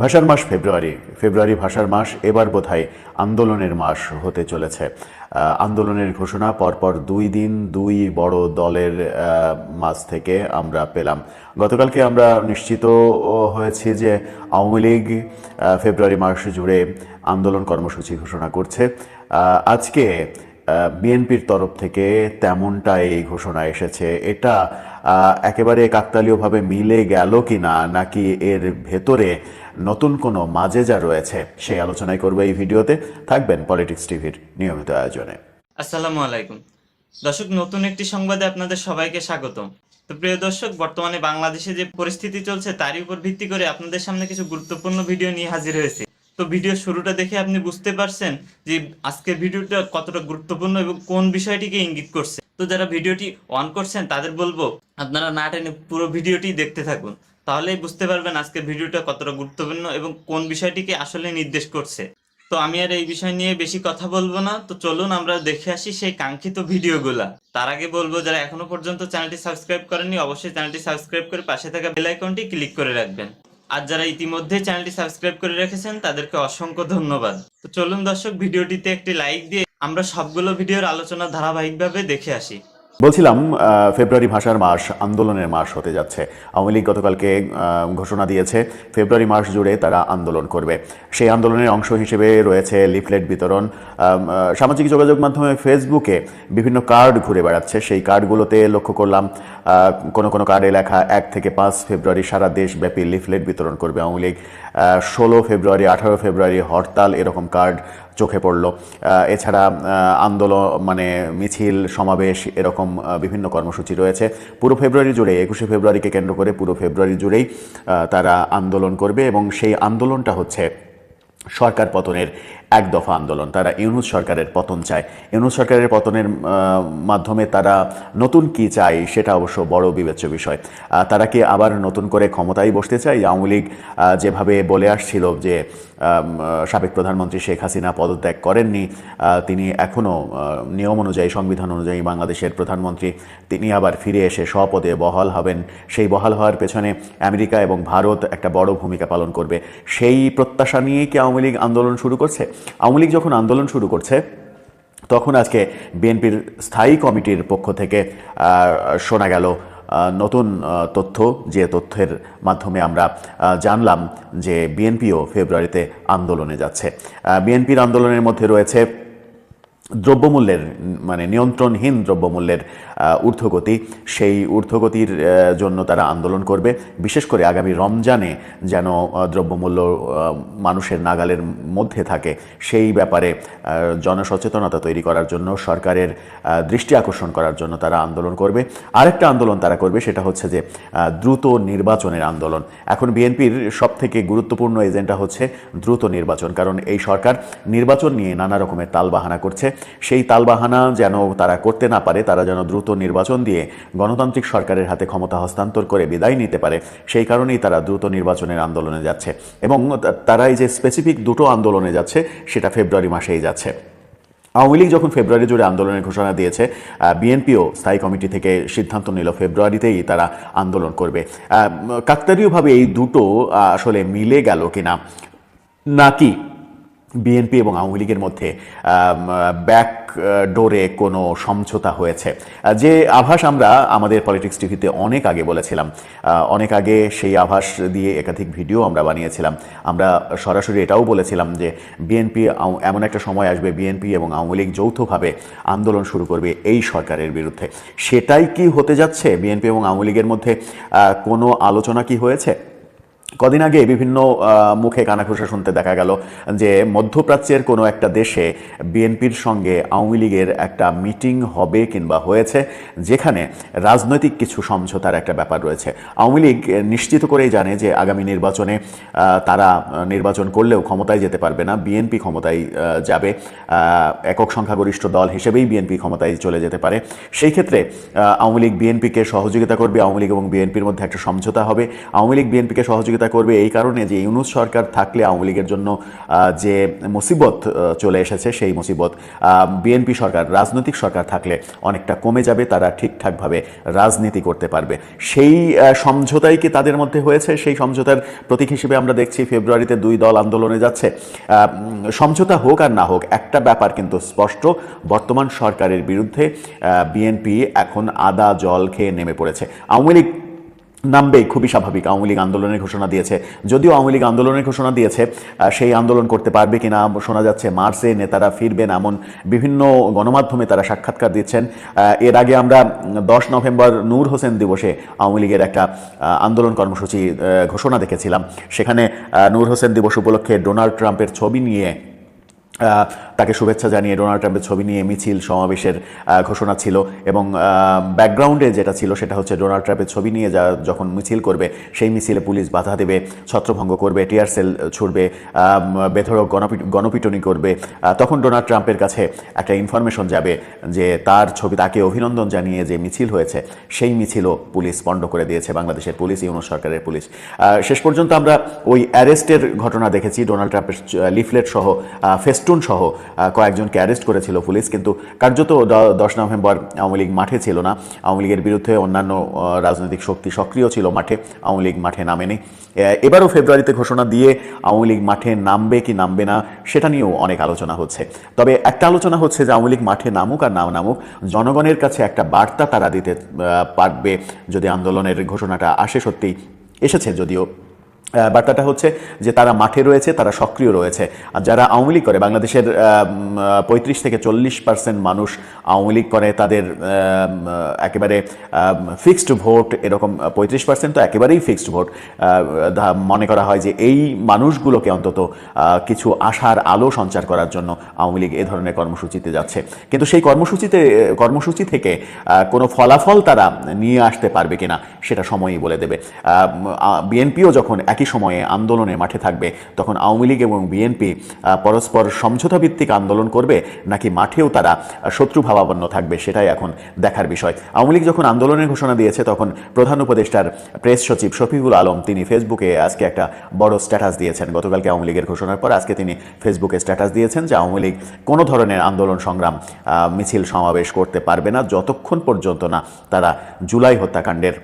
ভাষার মাস ফেব্রুয়ারি। ফেব্রুয়ারি ভাষার মাস, এবার বোধহয় আন্দোলনের মাস হতে চলেছে। আন্দোলনের ঘোষণা পরপর দুই দিন দুই বড় দলের মাঝ থেকে আমরা পেলাম। গতকালকে আমরা নিশ্চিত হয়েছি যে আওয়ামী লীগ ফেব্রুয়ারি মাস জুড়ে আন্দোলন কর্মসূচি ঘোষণা করছে। আজকে বিএনপির তরফ থেকে তেমনটাই ঘোষণা এসেছে। এটা একেবারে কাকতালীয়ভাবে মিলে গেল কিনা নাকি এর ভেতরে নতুন কোনো মাজেজা রয়েছে, সেই আলোচনায় করব এই ভিডিওতে। থাকবেন পলিটিক্স টিভির নিয়মিত আয়োজনে। আসসালামু আলাইকুম। দর্শক, নতুন একটি সংবাদে আপনাদের সবাইকে স্বাগতম। তো প্রিয় দর্শক, বর্তমানে বাংলাদেশে যে পরিস্থিতি চলছে, তারই উপর ভিত্তি করে আপনাদের সামনে কিছু গুরুত্বপূর্ণ ভিডিও নিয়ে হাজির হয়েছে। তো ভিডিও শুরুটা দেখে আপনি বুঝতে পারছেন যে আজকের ভিডিওটা কতটা গুরুত্বপূর্ণ এবং কোন বিষয়টিকে ইঙ্গিত করছে। তো যারা ভিডিওটি অন করছেন, তাদের বলব, আপনারা না টেনে পুরো ভিডিওটি দেখতে থাকুন। তাহলেই বুঝতে পারবেন আজকের ভিডিওটা কতটা গুরুত্বপূর্ণ এবং কোন বিষয়টিকে আসলে নির্দেশ করছে। তো আমি আর এই বিষয় নিয়ে বেশি কথা বলব না। তো চলুন আমরা দেখে আসি সেই কাঙ্ক্ষিত ভিডিওগুলা। তার আগে বলব, যারা এখনও পর্যন্ত চ্যানেলটি সাবস্ক্রাইব করেননি, অবশ্যই চ্যানেলটি সাবস্ক্রাইব করে পাশে থাকা বেল আইকনটি ক্লিক করে রাখবেন। আর যারা ইতিমধ্যে চ্যানেলটি সাবস্ক্রাইব করে রেখেছেন, তাদেরকে অসংখ্য ধন্যবাদ। তো চলুন দর্শক, ভিডিওটিতে একটি লাইক দিয়ে আমরা সবগুলো ভিডিওর আলোচনা ধারাবাহিকভাবে দেখে আসি। বলছিলাম ফেব্রুয়ারি ভাষার মাস আন্দোলনের মাস হতে যাচ্ছে। আওয়ামী লীগ গতকালকে ঘোষণা দিয়েছে, ফেব্রুয়ারি মাস জুড়ে তারা আন্দোলন করবে। সেই আন্দোলনের অংশ হিসেবে রয়েছে লিফলেট বিতরণ। সামাজিক যোগাযোগ মাধ্যমে ফেসবুকে বিভিন্ন কার্ড ঘুরে বেড়াচ্ছে। সেই কার্ডগুলোতে লক্ষ্য করলাম কোনো কোনো কার্ডে লেখা এক থেকে পাঁচ ফেব্রুয়ারি সারা দেশব্যাপী লিফলেট বিতরণ করবে আওয়ামী লীগ। ষোলো ফেব্রুয়ারি, আঠারো ফেব্রুয়ারি হরতাল এরকম কার্ড চোখে পড়ল। এছাড়া আন্দোলন মানে মিছিল, সমাবেশ এরকম বিভিন্ন কর্মসূচি রয়েছে। পুরো ফেব্রুয়ারি জুড়ে, একুশে ফেব্রুয়ারিকে কেন্দ্র করে পুরো ফেব্রুয়ারি জুড়েই তারা আন্দোলন করবে এবং সেই আন্দোলনটা হচ্ছে সরকার পতনের এক দফা আন্দোলন। তারা ইউনুস সরকারের পতন চায়। ইউনুস সরকারের পতনের মাধ্যমে তারা নতুন কি চায় সেটা অবশ্য বড় বিবেচ্য বিষয়। তারা কি আবার নতুন করে ক্ষমতায় বসতে চায়? আওয়ামী লীগ যেভাবে বলে আসছিল যে সাবেক প্রধানমন্ত্রী শেখ হাসিনা পদত্যাগ করেননি তিনি এখনও নিয়ম অনুযায়ী, সংবিধান অনুযায়ী বাংলাদেশের প্রধানমন্ত্রী, তিনি আবার ফিরে এসে স্বপদে বহাল হবেন। সেই বহাল হওয়ার পেছনে আমেরিকা এবং ভারত একটা বড় ভূমিকা পালন করবে। সেই প্রত্যাশা নিয়েই কি আওয়ামী লীগ আন্দোলন শুরু করছে? আওয়ামী লীগ যখন আন্দোলন শুরু করছে, তখন আজকে বিএনপির স্থায়ী কমিটির পক্ষ থেকে শোনা গেল নতুন তথ্য। যে তথ্যের মাধ্যমে আমরা জানলাম যে বিএনপিও ফেব্রুয়ারিতে আন্দোলনে যাচ্ছে। বিএনপির আন্দোলনের মধ্যে রয়েছে দ্রব্যমূল্যের মানে নিয়ন্ত্রণহীন দ্রব্যমূল্যের ঊর্ধ্বগতি। সেই ঊর্ধ্বগতির জন্য তারা আন্দোলন করবে। বিশেষ করে আগামী রমজানে যেন দ্রব্যমূল্য মানুষের নাগালের মধ্যে থাকে, সেই ব্যাপারে জনসচেতনতা তৈরি করার জন্য, সরকারের দৃষ্টি আকর্ষণ করার জন্য তারা আন্দোলন করবে। আরেকটা আন্দোলন তারা করবে, সেটা হচ্ছে যে দ্রুত নির্বাচনের আন্দোলন। এখন বিএনপির সব থেকে গুরুত্বপূর্ণ এজেন্ডা হচ্ছে দ্রুত নির্বাচন, কারণ এই সরকার নির্বাচন নিয়ে নানা রকমের তালবাহানা করছে। সেই তালবাহানা যেন তারা করতে না পারে, তারা যেন দ্রুত নির্বাচন দিয়ে গণতান্ত্রিক সরকারের হাতে ক্ষমতা হস্তান্তর করে বিদায় নিতে পারে সেই কারণেই তারা দ্রুত নির্বাচনের আন্দোলনে যাচ্ছে এবং তারা এই যে স্পেসিফিক দুটো আন্দোলনে যাচ্ছে সেটা ফেব্রুয়ারি মাসেই যাচ্ছে। আওয়ামী লীগ যখন ফেব্রুয়ারি জুড়ে আন্দোলনের ঘোষণা দিয়েছে বিএনপিও স্থায়ী কমিটি থেকে সিদ্ধান্ত নিল ফেব্রুয়ারিতেই তারা আন্দোলন করবে। আহ, কাকতালীয়ভাবে এই দুটো আসলে মিলে গেল কিনা? নাকি বিএনপি এবং আওয়ামী লীগের মধ্যে ব্যাক ডোরে কোনো সমঝোতা হয়েছে। যে আভাস আমরা আমাদের পলিটিক্স টিভিতে অনেক আগে বলেছিলাম অনেক আগে সেই আভাস দিয়ে একাধিক ভিডিও আমরা বানিয়েছিলাম। আমরা সরাসরি এটাও বলেছিলাম যে বিএনপি এমন একটা সময় আসবে বিএনপি এবং আওয়ামী লীগ যৌথভাবে আন্দোলন শুরু করবে এই সরকারের বিরুদ্ধে। সেটাই কি হতে যাচ্ছে বিএনপি এবং আওয়ামী লীগের মধ্যে? কোনো আলোচনা কি হয়েছে? কদিন আগে বিভিন্ন মুখে কানাঘোষা শুনতে দেখা গেল যে মধ্যপ্রাচ্যের কোনো একটা দেশে বিএনপির সঙ্গে আওয়ামী লীগের একটা মিটিং হবে কিংবা হয়েছে, যেখানে রাজনৈতিক কিছু সমঝোতার একটা ব্যাপার রয়েছে। আওয়ামী লীগ নিশ্চিত করেই জানে যে আগামী নির্বাচনে তারা নির্বাচন করলেও ক্ষমতায় যেতে পারবে না, বিএনপি ক্ষমতায় যাবে একক সংখ্যাগরিষ্ঠ দল হিসেবেই বিএনপি ক্ষমতায় চলে যেতে পারে। সেই ক্ষেত্রে আওয়ামী লীগ বিএনপিকে সহযোগিতা করবে, আওয়ামী লীগ এবং বিএনপির মধ্যে একটা সমঝোতা হবে। আওয়ামী লীগ বিএনপিকে সহযোগিতা সহযোগিতা করবে এই কারণে যে ইউনুস সরকার থাকলে আওয়ামী লীগের জন্য যে মুসিবত চলে এসেছে সেই মুসিবত বিএনপি সরকার, রাজনৈতিক সরকার থাকলে অনেকটা কমে যাবে, তারা ঠিকঠাকভাবে রাজনীতি করতে পারবে। সেই সমঝোতাই কি তাদের মধ্যে হয়েছে? সেই সমঝোতার প্রতীক হিসেবে আমরা দেখছি ফেব্রুয়ারিতে দুই দল আন্দোলনে যাচ্ছে। সমঝোতা হোক আর না হোক, একটা ব্যাপার কিন্তু স্পষ্ট, বর্তমান সরকারের বিরুদ্ধে বিএনপি এখন আদা জল খেয়ে নেমে পড়েছে। আওয়ামী লীগ নামবে, খুবই স্বাভাবিক। আওয়ামী লীগ আন্দোলনের ঘোষণা দিয়েছে। যদিও আওয়ামী লীগ আন্দোলনের ঘোষণা দিয়েছে সেই আন্দোলন করতে পারবে কিনা শোনা যাচ্ছে মার্চে নেতারা ফিরবেন এমন বিভিন্ন গণমাধ্যমে তারা সাক্ষাৎকার দিচ্ছেন। এর আগে আমরা দশ নভেম্বর নূর হোসেন দিবসে আওয়ামী লীগের একটা আন্দোলন কর্মসূচি ঘোষণা দেখেছিলাম। সেখানে নূর হোসেন দিবস উপলক্ষে ডোনাল্ড ট্রাম্পের ছবি নিয়ে তাকে শুভেচ্ছা জানিয়ে ডোনাল্ড ট্রাম্পের ছবি নিয়ে মিছিল সমাবেশের ঘোষণা ছিল এবং ব্যাকগ্রাউন্ডে যেটা ছিল সেটা হচ্ছে ডোনাল্ড ট্রাম্পের ছবি নিয়ে যা যখন মিছিল করবে সেই মিছিলে পুলিশ বাধা দেবে ছত্রভঙ্গ করবে টিয়ার সেল ছুড়বে আম, বেধড়ক গণপিটনি করবে। তখন ডোনাল্ড ট্রাম্পের কাছে একটা ইনফরমেশন যাবে যে তার ছবি তাকে অভিনন্দন জানিয়ে যে মিছিল হয়েছে সেই মিছিলও পুলিশ পণ্ড করে দিয়েছে বাংলাদেশের পুলিশ ইউনুস সরকারের পুলিশ। শেষ পর্যন্ত আমরা ওই অ্যারেস্টের ঘটনা দেখেছি ডোনাল্ড ট্রাম্পের লিফলেট সহ ফেস্টুন সহ কয়েকজনকে অ্যারেস্ট করেছিল পুলিশ, কিন্তু কার্যত দশ নভেম্বর আওয়ামী লীগ মাঠে ছিল না। আওয়ামী লীগের বিরুদ্ধে অন্যান্য রাজনৈতিক শক্তি সক্রিয় ছিল মাঠে, আওয়ামী লীগ মাঠে নামেনি। এবারও ফেব্রুয়ারিতে ঘোষণা দিয়ে আওয়ামী লীগ মাঠে নামবে কি নামবে না, সেটা নিয়েও অনেক আলোচনা হচ্ছে। তবে একটা আলোচনা হচ্ছে যে আওয়ামী লীগ মাঠে নামুক আর না নামুক, জনগণের কাছে একটা বার্তা তারা দিতে পারবে যদি আন্দোলনের ঘোষণাটা আসে সত্যি এসেছে যদিও বার্তাটা হচ্ছে যে তারা মাঠে রয়েছে, তারা সক্রিয় রয়েছে। আর যারা আওয়ামী করে, বাংলাদেশের পঁয়ত্রিশ থেকে চল্লিশ পার্সেন্ট মানুষ আওয়ামী লীগ করে, তাদের একেবারে ফিক্সড ভোট এরকম পঁয়ত্রিশ পার্সেন্ট তো একেবারেই ফিক্সড ভোট। মনে করা হয় যে এই মানুষগুলোকে অন্তত কিছু আশার আলো সঞ্চার করার জন্য আওয়ামী লীগ এ ধরনের কর্মসূচিতে যাচ্ছে। কিন্তু সেই কর্মসূচিতে, কর্মসূচি থেকে কোনো ফলাফল তারা নিয়ে আসতে পারবে কিনা, সেটা সময়ই বলে দেবে। বিএনপিও যখন একই সময়ে আন্দোলনে মাঠে থাকবে। তখন আওয়ামী লীগ এবং বিএনপি পরস্পর সমঝোতা ভিত্তিক আন্দোলন করবে, নাকি মাঠেও তারা শত্রু ভাবাপন্ন থাকবে, সেটাই এখন দেখার বিষয়। আওয়ামী লীগ যখন আন্দোলনের ঘোষণা দিয়েছে, তখন প্রধান উপদেষ্টার প্রেস সচিব শফিকুল আলম, তিনি ফেসবুকে আজকে একটা বড় স্ট্যাটাস দিয়েছেন। গতকালকে আওয়ামী লীগের ঘোষণার পর আজকে তিনি ফেসবুকে স্ট্যাটাস দিয়েছেন যে আওয়ামী লীগ কোনো ধরনের আন্দোলন সংগ্রাম মিছিল সমাবেশ করতে পারবে না, যতক্ষণ পর্যন্ত না তারা জুলাই হত্যাকাণ্ডের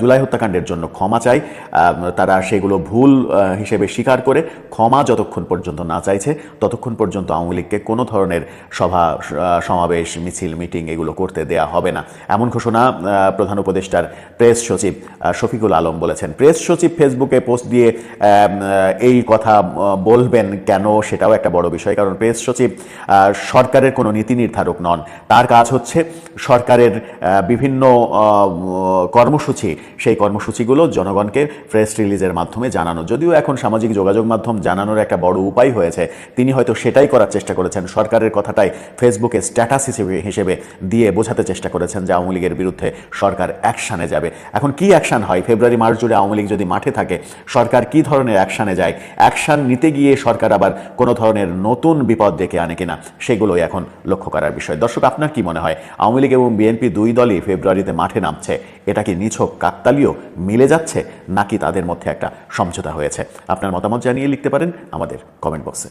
জুলাই হত্যাকাণ্ডের জন্য ক্ষমা চাই। তারা সেগুলো ভুল হিসেবে স্বীকার করে ক্ষমা যতক্ষণ পর্যন্ত না চাইছে ততক্ষণ পর্যন্ত আওয়ামী লীগকে কোনো ধরনের সভা সমাবেশ মিছিল মিটিং এগুলো করতে দেয়া হবে না। এমন ঘোষণা প্রধান উপদেষ্টার প্রেস সচিব শফিকুল আলম বলেছেন। প্রেস সচিব ফেসবুকে পোস্ট দিয়ে এই কথা বলবেন কেন সেটাও একটা বড় বিষয়। কারণ প্রেস সচিব সরকারের কোনো নীতি নির্ধারক নন। তার কাজ হচ্ছে সরকারের বিভিন্ন আহ, কর্মসূচি। সেই কর্মসূচিগুলো জনগণকে প্রেস রিলিজের মাধ্যমে জানানো। যদিও এখন সামাজিক যোগাযোগ মাধ্যম জানানোর একটা বড় উপায় হয়েছে, তিনি হয়তো সেটাই করার চেষ্টা করেছেন। সরকারের কথাটাই ফেসবুকে স্ট্যাটাস হিসেবে হিসেবে দিয়ে বোঝাতে চেষ্টা করেছেন যে আওয়ামী লীগের বিরুদ্ধে সরকার অ্যাকশানে যাবে। এখন কি অ্যাকশান হয়? ফেব্রুয়ারি, মার্চ জুড়ে আওয়ামী লীগ যদি মাঠে থাকে, সরকার কি ধরনের অ্যাকশানে যায়? অ্যাকশান নিতে গিয়ে সরকার আবার কোনো ধরনের নতুন বিপদ ডেকে আনে কিনা, সেগুলোই এখন লক্ষ্য করার বিষয়। দর্শক, আপনার কি মনে হয়? আওয়ামী লীগ এবং বিএনপি দুই দলই ফেব্রুয়ারিতে মাঠে নামছে, এটা কি নিছক কাকতালীয় মিলে যাচ্ছে নাকি তাদের মধ্যে একটা সমঝোতা হয়েছে? আপনার মতামত জানিয়ে লিখতে পারেন আমাদের কমেন্ট বক্সে